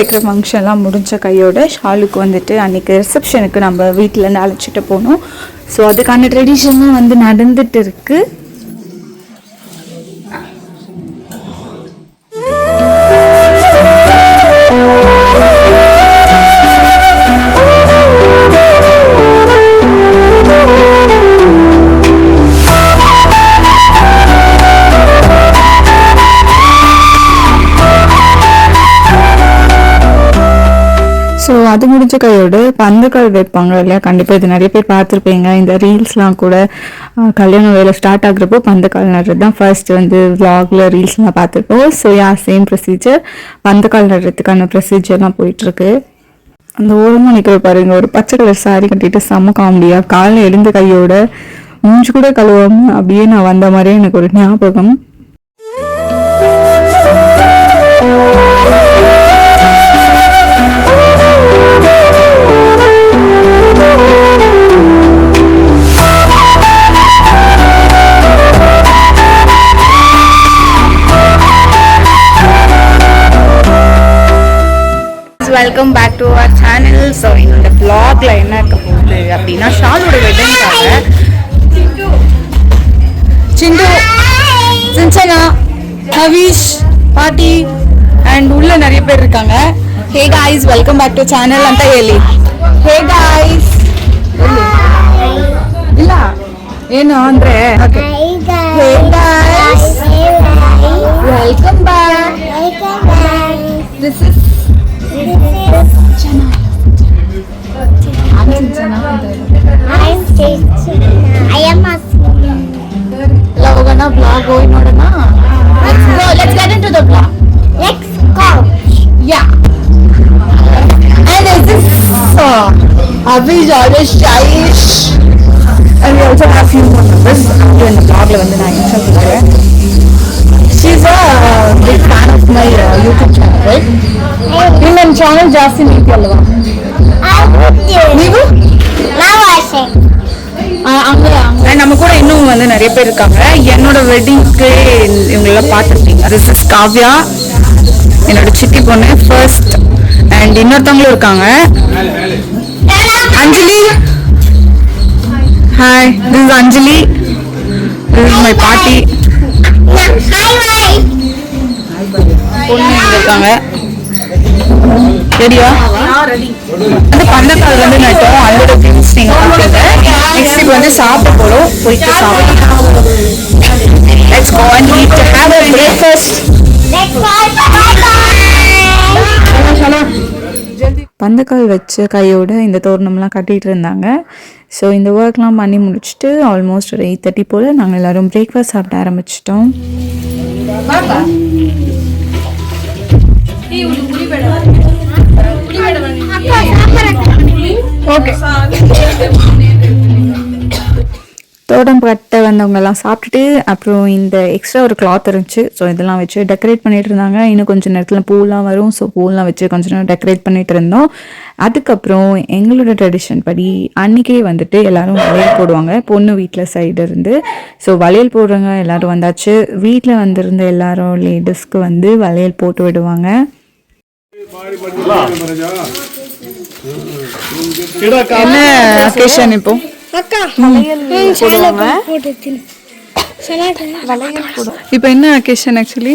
வைக்கிற ஃபங்க்ஷன்லாம் முடிஞ்ச கையோட ஷாலுக்கு வந்துட்டு அன்றைக்கி ரிசப்ஷனுக்கு நம்ம வீட்டிலேருந்து அழைச்சிட்டு போகணும் ஸோ அதுக்கான ட்ரெடிஷனும் வந்து நடந்துட்டு இருக்குது அது முடிஞ்ச கையோடு பந்தக்கால் வைப்பாங்க இல்லையா? கண்டிப்பாக இது நிறைய பேர் பார்த்துருப்பீங்க. இந்த ரீல்ஸ்லாம் கூட கல்யாண வேலை ஸ்டார்ட் ஆகுறப்போ பந்தக்கால் நடுறது தான் ஃபர்ஸ்ட் வந்து விலாகில் ரீல்ஸ்லாம் பார்த்துருப்போம். ஸோ யா சேம் ப்ரொசீஜர் பந்தக்கால் நடுறதுக்கான ப்ரொசீஜர்லாம் போயிட்டுருக்கு. அந்த ஓரமாக நிற்கிற பாருங்க ஒரு பச்சை கலர் சாரி கட்டிட்டு செம்ம காமெடியாக காலைல எழுந்த கையோட மூஞ்சி கூட கழுவாம அப்படியே நான் வந்த மாதிரியே எனக்கு ஒரு ஞாபகம். welcome back to our channel so இந்த vlogல என்ன இருக்க போகுது அப்படின்னா ஷாலோட வெட்டிங்காக சிண்டு சின்சனா ஹவீஷ் பாட்டி அண்ட் உள்ள நிறைய பேர் இருக்காங்க hey guys welcome back to channel ಅಂತ ಹೇಳಿ ಹೇ ಗಾಯ್ಸ್ ಇಲ್ಲ ಏನು ಅಂದ್ರೆ hey guys welcome back this is ಎಲ್ಲ ಹೋಗೋಣ ಬ್ಲಾಗ್ ಹೋಗಿ ನೋಡೋಣ let's get into the blog let's go yeah and this is uh, Avish, Arish, Jaish. And also have few more members in the blog level in She's a big fan of my uh, YouTube channel, right? You ನನ್ನ channel ಜಾಸ್ತಿ ನೀತಿ ಅಲ್ವಾ ನೀವು நம்ம கூட இன்னும் வந்து நிறைய பேர் இருக்காங்க. என்னோட வெட்டிங்க்கு இவங்களெல்லாம் பார்த்துருப்பீங்க திஸ் இஸ் காவ்யா என்னோட சித்தி பொண்ணு ஃபர்ஸ்ட் அண்ட் இன்னொருத்தவங்களும் இருக்காங்க. Anjali. Hi this is Anjali. This is my பாட்டி. பொண்ணு இருக்காங்க. ரெடியா அந்த பந்தக்கால் வந்து நட்டோம் அதோட திங்ஸ் நீங்க பாத்தீங்க நெக்ஸ்ட் இப்போ வந்து சாப்பிட போறோம். போயிட்டு சாப்பிடலாம். Let's go and eat to have a breakfast. பந்தக்கால் வச்ச கையோட இந்த தோரணம்லாம் கட்டிகிட்டு இருந்தாங்க. ஸோ இந்த ஒர்க்லாம் பண்ணி முடிச்சுட்டு ஆல்மோஸ்ட் ஒரு எயிட் தேர்ட்டி போல் நாங்கள் எல்லாரும் பிரேக்ஃபாஸ்ட் சாப்பிட ஆரம்பிச்சிட்டோம். ஓகே தோட்டம் கட்ட வந்தவங்கெல்லாம் சாப்பிட்டுட்டு அப்புறம் இந்த எக்ஸ்ட்ரா ஒரு கிளாத் இருந்துச்சு. ஸோ இதெல்லாம் வச்சு டெக்கரேட் பண்ணிட்டு இருந்தாங்க. இன்னும் கொஞ்சம் நேரத்தில் பூலாம் வரும். ஸோ பூலாம் வச்சு கொஞ்ச நேரம் டெக்கரேட் பண்ணிட்டு இருந்தோம். அதுக்கப்புறம் எங்களோட ட்ரெடிஷன் படி அன்னைக்கே வந்துட்டு எல்லாரும் வளையல் போடுவாங்க. பொண்ணு வீட்டில் சைடு இருந்து. ஸோ வளையல் போடுறவங்க எல்லாரும் வந்தாச்சு. வீட்டில் வந்திருந்த எல்லாரும் லேடிஸ்க்கு வந்து வளையல் போட்டு விடுவாங்க. என்ன அக்கேஷன் இப்போ? இப்போ என்ன அக்கேஷன் ஆக்சுவலி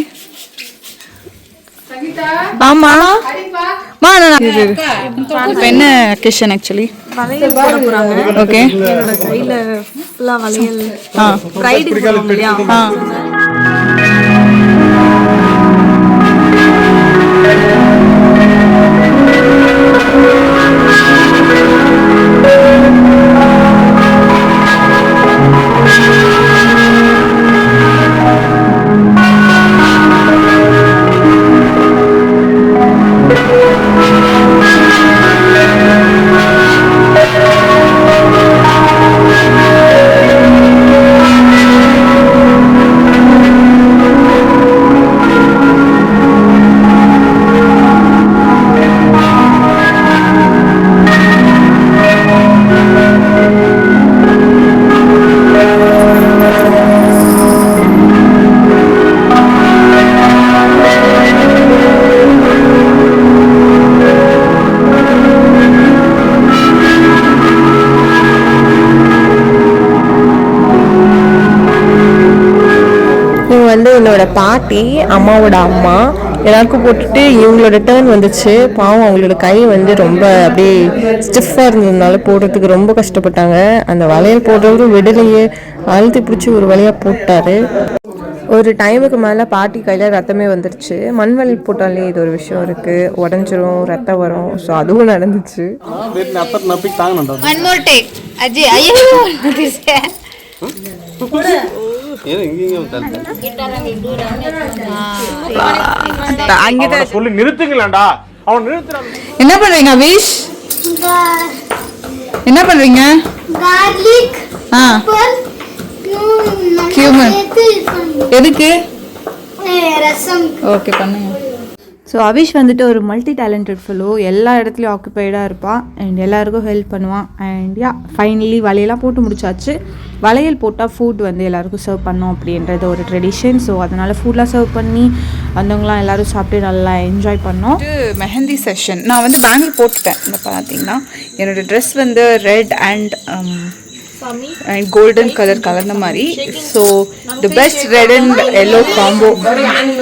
ஆமா என்ன அக்கேஷன் ஆக்சுவலி ஓகே கையில ஃபுல்லா வளையல். ஆ. வந்து என்னோட பாட்டி அம்மாவோட அம்மா எல்லாருக்கும் போட்டுட்டு இவங்களோட டேர்ன் வந்துச்சு. பாவம் அவங்களோட கை வந்து ரொம்ப அப்படியே ஸ்டிஃபாக இருந்ததுனால போடுறதுக்கு ரொம்ப கஷ்டப்பட்டாங்க. அந்த வளையல் போடுறவரும் விடலையே. அழுத்தி பிடிச்சி ஒரு வழியாக போட்டார். ஒரு டைமுக்கு மேலே பாட்டி கையில் ரத்தமே வந்துருச்சு. மண் வளையல் போட்டாலே இது ஒரு விஷயம் இருக்கு. உடஞ்சிரும் ரத்தம் வரும். ஸோ அதுவும் நடந்துச்சு. அஜய் ஐயோ சொல்லி நிறுத்துங்களேன்டா. அவன் நிறுத்துறான். என்ன பண்றீங்க அவிஷ் என்ன பண்றீங்க? கார்லிக் ஆ. கியூமன் எதுக்கு? ரசம். ஓகே பண்ணுங்க. ஸோ அவிஷ் வந்துட்டு ஒரு மல்டி டேலண்டட் ஃபெலோ எல்லா இடத்துலையும் ஆக்குப்பைடாக இருப்பான் அண்ட் எல்லாருக்கும் ஹெல்ப் பண்ணுவான் அண்ட் யா ஃபைனலி வலையெல்லாம் போட்டு முடிச்சாச்சு. வளையல் போட்டால் ஃபுட் வந்து எல்லாருக்கும் சர்வ் பண்ணோம் அப்படின்றது ஒரு ட்ரெடிஷன் ஸோ அதனால் ஃபுட்லாம் சர்வ் பண்ணி வந்தவங்களாம் எல்லோரும் சாப்பிட்டு நல்லா என்ஜாய் பண்ணோம். மெஹந்தி செஷன் நான் வந்து பேங்கிள் போட்டுட்டேன். இந்த பார்த்தீங்கன்னா என்னோடய ட்ரெஸ் வந்து red and and golden colour கலந்த மாதிரி so the best red and yellow combo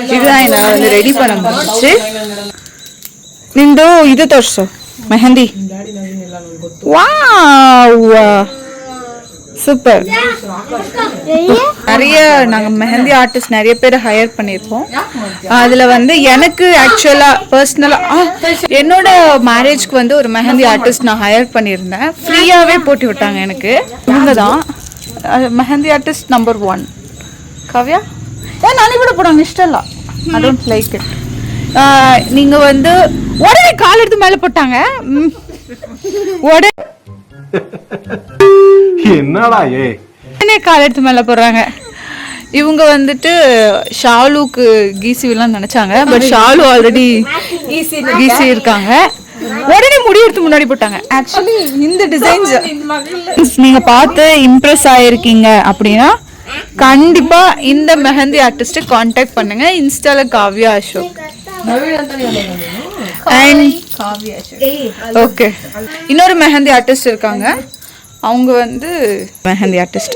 இதுதான் என்ன வந்து ரெடி பண்ண முடிஞ்சிச்சு ನಿಂದು ಇದು ತೋರಿಸು ಮೆಹಂದಿ ವಾವ್ சூப்பர் நிறைய நாங்கள் மெஹந்தி ஆர்டிஸ்ட் நிறைய பேர் ஹையர் பண்ணியிருக்கோம். அதில் வந்து எனக்கு ஆக்சுவலாக பர்சனலாக என்னோட மேரேஜ்க்கு வந்து ஒரு மெஹந்தி ஆர்டிஸ்ட் நான் ஹையர் பண்ணியிருந்தேன். ஃப்ரீயாகவே போட்டு விட்டாங்க எனக்கு. இவங்க தான் mehndi artist number one Kavya? ஏன் நானே கூட போடுவாங்க இஷ்டம் இல்லை. ஐ டோன்ட் லைக் இட் நீங்கள் வந்து உடனே கால் எடுத்து மேலே போட்டாங்க. ம். உடனே என்னடா ஏ? உடனே கால் எடுத்து மேலே போடுறாங்க. இவங்க வந்துட்டு ஷாலுக்கு கீசிவிலாம் நினைச்சாங்க. பட் ஷாலு ஆல்ரெடி கீசி இருக்காங்க. உடனே முடி எடுத்து முன்னாடி போட்டாங்க. ஆக்சுவலி இந்த டிசைன்ஸ் நீங்க பார்த்து இம்ப்ரெஸ் ஆயிருக்கீங்க அப்படின்னா கண்டிப்பா இந்த மெஹந்தி ஆர்டிஸ்ட் காண்டாக்ட் பண்ணுங்க. இன்ஸ்டால காவ்யா அசோக். அண்ட் ஓகே இன்னொரு மெஹந்தி ஆர்டிஸ்ட் இருக்காங்க அவங்க வந்து மெஹந்தி ஆர்டிஸ்ட்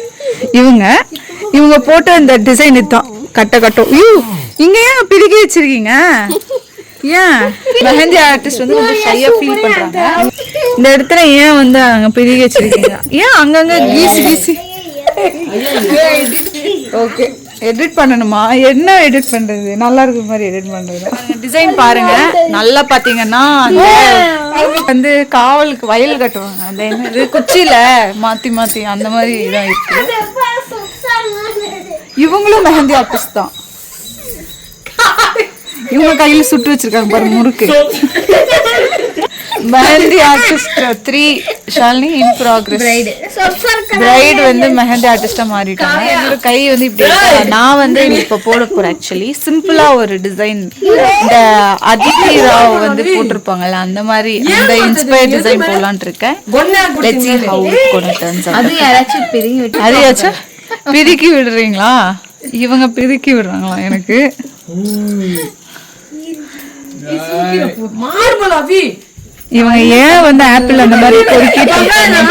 இவங்க இவங்க போட்ட அந்த டிசைன் இதுதான் கட்ட கட்டம் ஐயோ இங்க ஏன் பிரிக்கி வச்சிருக்கீங்க ஏன் மெஹந்தி ஆர்டிஸ்ட் வந்து கொஞ்சம் ஷையா ஃபீல் பண்றாங்க இந்த இடத்துல ஏன் வந்து அங்க பிரிக்கி வச்சிருக்கீங்க ஏன் அங்கங்க கீசி கீசி ஓகே எடிட் பண்ணணுமா? என்ன எடிட் பண்றது? நல்லா இருக்கிற மாதிரி எடிட் பண்றது. டிசைன் பாருங்க. நல்லா பாத்தீங்கன்னா அந்த வந்து காவலுக்கு வயல் கட்டுவாங்க. அந்த என்னது குச்சியில மாத்தி மாத்தி அந்த மாதிரி இதான் இருக்கு இவங்களும் மெஹந்தி ஆர்டிஸ்ட் தான். இவங்க கையில சுட்டு வச்சிருக்காங்க பாருங்க முறுக்கு. Mehndi artist three Shalini in progress bride வந்து மெஹந்தி ஆர்டிஸ்டா மாறிட்டாங்க. என்னோட கை வந்து இப்படி நான் வந்து இப்போ போட போறேன் ஆக்சுவலி சிம்பிளா ஒரு டிசைன் இந்த அதித்தி ராவ் வந்து போட்டிருப்பாங்கல்ல அந்த மாதிரி அந்த இன்ஸ்பயர் டிசைன் போடலாம்னு இருக்கேன். அது யாராச்சும் பிரிக்கி விடுறீங்களா? இவங்க பிரிக்கி விடுறாங்களா எனக்கு? இவங்க ஏன் வந்து ஆப்பிள் அந்த மாதிரி பொறுக்கிட்டு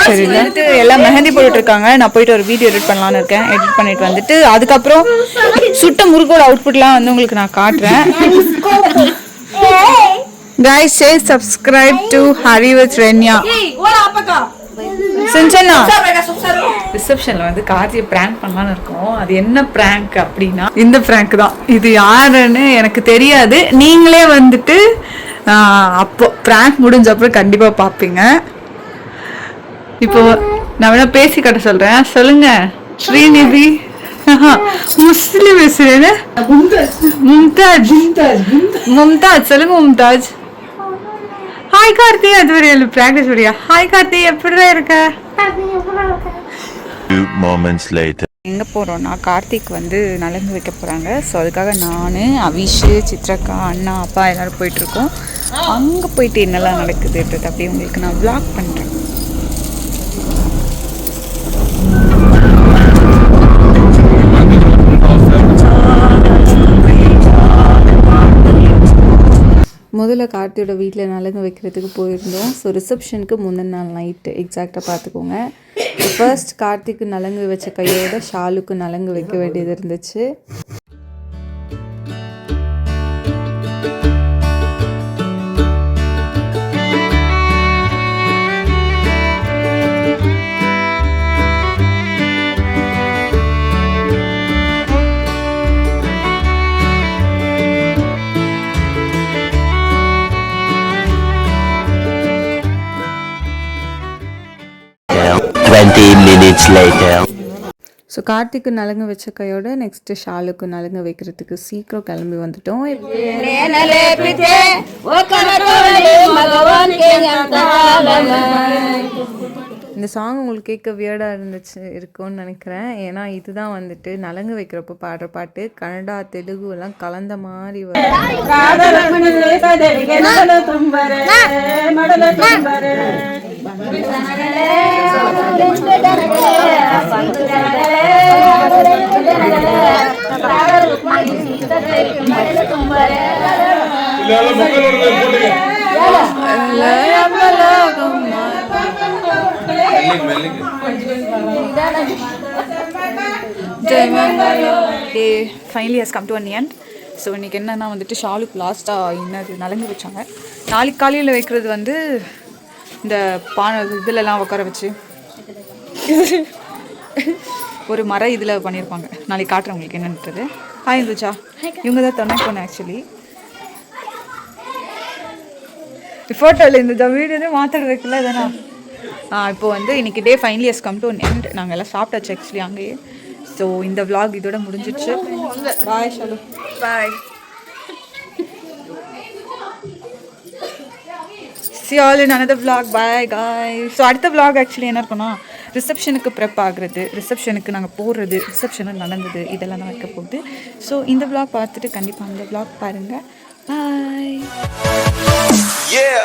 தெரியல. எல்லாம் மெஹந்தி போட்டுட்டு இருக்காங்க. நான் போயிட்டு ஒரு வீடியோ எடிட் பண்ணலாம்னு இருக்கேன். எடிட் பண்ணிட்டு வந்துட்டு அதுக்கப்புறம் சுட்ட முறுக்கோட அவுட்புட்லாம் வந்து உங்களுக்கு நான் காட்டுறேன். Guys say subscribe to Hari with Renya Sinchana ரிசப்ஷன்ல வந்து கார்த்தியை பிராங்க் பண்ணலாம்னு இருக்கோம். அது என்ன பிராங்க் அப்படின்னா இந்த பிராங்க் தான். இது யாருன்னு எனக்கு தெரியாது. நீங்களே வந்துட்டு அப்போ பிராங்க் முடிஞ்ச அப்புறம் கண்டிப்பா பார்ப்பீங்க இப்போ நான் வேணா பேசி கட்ட சொல்றேன். சொல்லுங்க ஸ்ரீநிதி. முஸ்லிம் பேசுறேன்னு மும்தாஜ். மும்தாஜ் சொல்லுங்க மும்தாஜ். ஹாய் கார்த்தி அது ஒரு ப்ராக்டிஸ் வரியா? ஹாய் கார்த்தி எப்படி இருக்க? Few moments later. எங்கே போகிறோன்னா கார்த்திக் வந்து நலங்கு வைக்க போகிறாங்க ஸோ அதுக்காக நான் அவிஷ் சித்ரக்கா அண்ணா அப்பா எல்லாரும் போயிட்டுருக்கோம் அங்கே போயிட்டு என்னெல்லாம் நடக்குதுன்றது அப்படியே உங்களுக்கு நான் vlog பண்ணுறேன் முதல்ல கார்த்தியோட வீட்டில் நலங்கு வைக்கிறதுக்கு போயிருந்தோம். ஸோ ரிசப்ஷனுக்கு முந்தின நாள் நைட்டு எக்ஸாக்டாக பார்த்துக்கோங்க ஃபர்ஸ்ட் கார்த்திக்கு நலங்கு வச்ச கையோட ஷாலுக்கு நலங்கு வைக்க வேண்டியது இருந்துச்சு. Minutes later. ஸோ கார்த்திக்கு நலுங்கு வச்ச கையோட நெக்ஸ்ட்டு ஷாலுக்கு நலுங்கு வைக்கிறதுக்கு சீக்கிரம் கிளம்பி வந்துட்டோம். இந்த சாங் உங்களுக்கு கேட்க வியர்டாக இருந்துச்சு இருக்கும்னு நினைக்கிறேன். ஏன்னா இதுதான் வந்துட்டு நலங்கு வைக்கிறப்போ பாடுற பாட்டு. கன்னடா தெலுங்கு எல்லாம் கலந்த மாதிரி வரும். Day finally has come to an end so இன்றைக்கி என்னென்னா வந்துட்டு ஷாலுக்கு லாஸ்ட்டாக என்னது நலங்கு வச்சாங்க. நாளைக்கு காலையில் வைக்கிறது வந்து இந்த பானை இதிலலாம் உட்கார வச்சு. ஒரு மர இதில் பண்ணியிருப்பாங்க நாளைக்கு காட்டுறேன் உங்களுக்கு என்னன்றது. ஹாய் இந்துச்சா இவங்க தான் துணை பொண்ணு ஆக்சுவலி ஃபோட்டோவில் இந்த வீடியோ மாற்றுறதுக்குள்ள தானே இப்போ வந்து இன்னைக்கு day finally is come to end நாங்கள் எல்லாம் சாப்பிட்டாச்சு ஆக்சுவலி அங்கேயே. ஸோ இந்த vlog இதோட முடிஞ்சிடுச்சு. Bye Shalu bye see all in another vlog. Bye guys so அடுத்த விளாக் ஆக்சுவலி என்ன இருக்குன்னா ரிசப்ஷனுக்கு ப்ரெப் ஆகுறது ரிசப்ஷனுக்கு நாங்கள் போடுறது ரிசப்ஷனில் நடந்தது இதெல்லாம் தான் வைக்க போகுது. ஸோ இந்த விளாக் பார்த்துட்டு கண்டிப்பாக அந்த விளாக் பாருங்கள் பாய் Yeah.